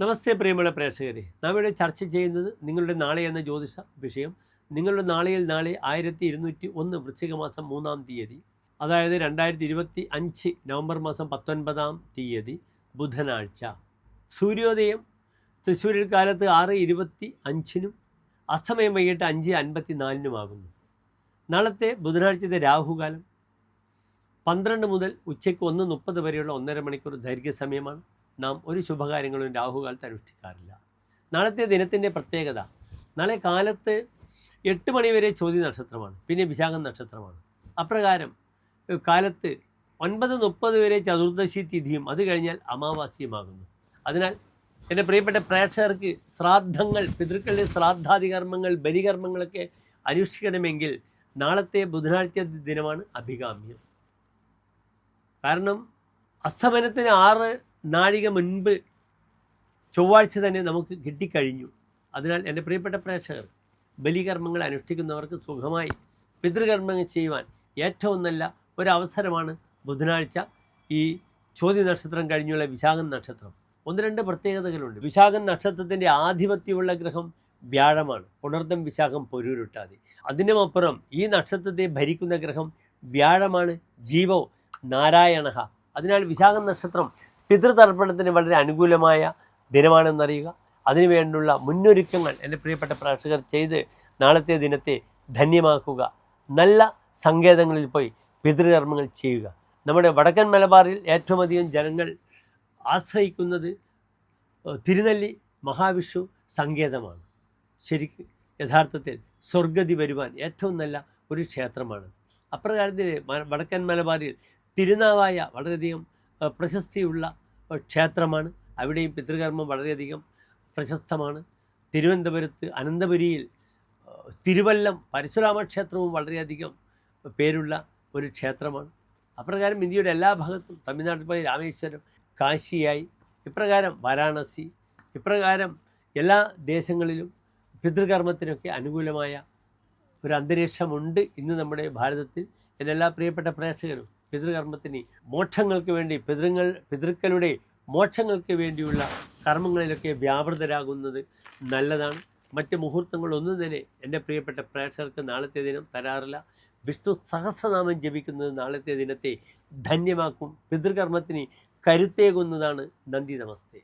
നമസ്തേ പ്രിയമുള്ള പ്രേക്ഷകരെ. നാം ഇവിടെ ചർച്ച ചെയ്യുന്നത് നിങ്ങളുടെ നാളെ എന്ന ജ്യോതിഷ വിഷയം. നിങ്ങളുടെ നാളെയിൽ നാളെ ആയിരത്തി ഇരുന്നൂറ്റി ഒന്ന് വൃശ്ചിക മാസം മൂന്നാം തീയതി. അതായത് രണ്ടായിരത്തി ഇരുപത്തി അഞ്ച് നവംബർ മാസം പത്തൊൻപതാം തീയതി ബുധനാഴ്ച. സൂര്യോദയം തൃശ്ശൂരിൽ കാലത്ത് ആറ് ഇരുപത്തി അഞ്ചിനും അസ്തമയം വൈകിട്ട് അഞ്ച് അൻപത്തി നാലിനുമാകുന്നു നാളത്തെ ബുധനാഴ്ചത്തെ രാഹുകാലം പന്ത്രണ്ട് മുതൽ ഉച്ചയ്ക്ക് ഒന്ന് മുപ്പത് വരെയുള്ള ഒന്നര മണിക്കൂർ ദൈർഘ്യസമയമാണ് നാം ഒരു ശുഭകാര്യങ്ങളും രാഹുകാലത്ത് അനുഷ്ഠിക്കാറില്ല. നാളത്തെ ദിനത്തിന്റെ പ്രത്യേകത നാളെ കാലത്ത് എട്ട് മണിവരെ ചോദ്യ നക്ഷത്രമാണ് പിന്നെ വിശാഖം നക്ഷത്രമാണ്. അപ്രകാരം കാലത്ത് ഒൻപത് മുപ്പത് വരെ ചതുർദശി തിഥിയും അത് കഴിഞ്ഞാൽ അമാവാസ്യമാകുന്നു അതിനാൽ എന്റെ പ്രിയപ്പെട്ട പ്രേക്ഷകർക്ക് ശ്രാദ്ധങ്ങൾ പിതൃക്കളുടെ ശ്രാദ്ധാദി കർമ്മങ്ങൾ ബലികർമ്മങ്ങളൊക്കെ അനുഷ്ഠിക്കണമെങ്കിൽ നാളത്തെ ബുധനാഴ്ച ദിനമാണ് അഭികാമ്യം. കാരണം അസ്തമനത്തിന് ആറ് നാഴിക മുൻപ് ചൊവ്വാഴ്ച തന്നെ നമുക്ക് കിട്ടിക്കഴിഞ്ഞു. അതിനാൽ എന്റെ പ്രിയപ്പെട്ട പ്രേക്ഷകർ ബലികർമ്മങ്ങൾ അനുഷ്ഠിക്കുന്നവർക്ക് സുഖമായി പിതൃകർമ്മങ്ങൾ ചെയ്യുവാൻ ഏറ്റവും നല്ല ഒരവസരമാണ് ബുധനാഴ്ച ഈ ചോദ്യ നക്ഷത്രം കഴിഞ്ഞുള്ള വിശാഖം നക്ഷത്രം. ഒന്ന് രണ്ട് പ്രത്യേകതകളുണ്ട്. വിശാഖം നക്ഷത്രത്തിന്റെ ആധിപത്യമുള്ള ഗ്രഹം വ്യാഴമാണ്. പുണർദം വിശാഖം പൊരൂരുട്ടാതി. അതിനുമപ്പുറം ഈ നക്ഷത്രത്തെ ഭരിക്കുന്ന ഗ്രഹം വ്യാഴമാണ് ജീവോ നാരായണഹ. അതിനാൽ വിശാഖം നക്ഷത്രം പിതൃതർപ്പണത്തിന് വളരെ അനുകൂലമായ ദിനമാണെന്നറിയുക. അതിനുവേണ്ടിയുള്ള മുന്നൊരുക്കങ്ങൾ എന്റെ പ്രിയപ്പെട്ട പ്രേക്ഷകർ ചെയ്ത് നാളത്തെ ദിനത്തെ ധന്യമാക്കുക. നല്ല സങ്കേതങ്ങളിൽ പോയി പിതൃകർമ്മങ്ങൾ ചെയ്യുക. നമ്മുടെ വടക്കൻ മലബാറിൽ ഏറ്റവും അധികം ജനങ്ങൾ ആശ്രയിക്കുന്നത് തിരുനെല്ലി മഹാവിഷു സങ്കേതമാണ്. ശരിക്കും യഥാർത്ഥത്തിൽ സ്വർഗതി വരുവാൻ ഏറ്റവും നല്ല ഒരു ക്ഷേത്രമാണ്. അപ്രകാരത്തിൽ വടക്കൻ മലബാറിൽ തിരുനാവായ വളരെയധികം പ്രശസ്തിയുള്ള ക്ഷേത്രമാണ്. അവിടെയും പിതൃകർമ്മം വളരെയധികം പ്രശസ്തമാണ്. തിരുവനന്തപുരത്ത് അനന്തപുരിയിൽ തിരുവല്ലം പരശുരാമ ക്ഷേത്രവും വളരെയധികം പേരുള്ള ഒരു ക്ഷേത്രമാണ്. അപ്രകാരം ഇന്ത്യയുടെ എല്ലാ ഭാഗത്തും തമിഴ്നാട്ടിൽ പോയി രാമേശ്വരം കാശിയായി. ഇപ്രകാരം വാരാണസി ഇപ്രകാരം എല്ലാ ദേശങ്ങളിലും പിതൃകർമ്മത്തിനൊക്കെ അനുകൂലമായ ഒരു അന്തരീക്ഷമുണ്ട് ഇന്ന് നമ്മുടെ ഭാരതത്തിൽ. എന്റെ എല്ലാ പ്രിയപ്പെട്ട പ്രേക്ഷകരും പിതൃകർമ്മത്തിന് മോക്ഷങ്ങൾക്ക് വേണ്ടി പിതൃങ്ങൾ പിതൃക്കളുടെ മോക്ഷങ്ങൾക്ക് വേണ്ടിയുള്ള കർമ്മങ്ങളിലൊക്കെ വ്യാപൃതരാകുന്നത് നല്ലതാണ്. മറ്റ് മുഹൂർത്തങ്ങളൊന്നും തന്നെ എന്റെ പ്രിയപ്പെട്ട പ്രേക്ഷകർക്ക് നാളത്തെ ദിനം തരാറില്ല. വിഷ്ണു സഹസ്രനാമം ജപിക്കുന്നത് നാളത്തെ ദിനത്തെ ധന്യമാക്കും. പിതൃകർമ്മത്തിന് കരുത്തേകുന്നതാണ് നന്ദി നമസ്തേ.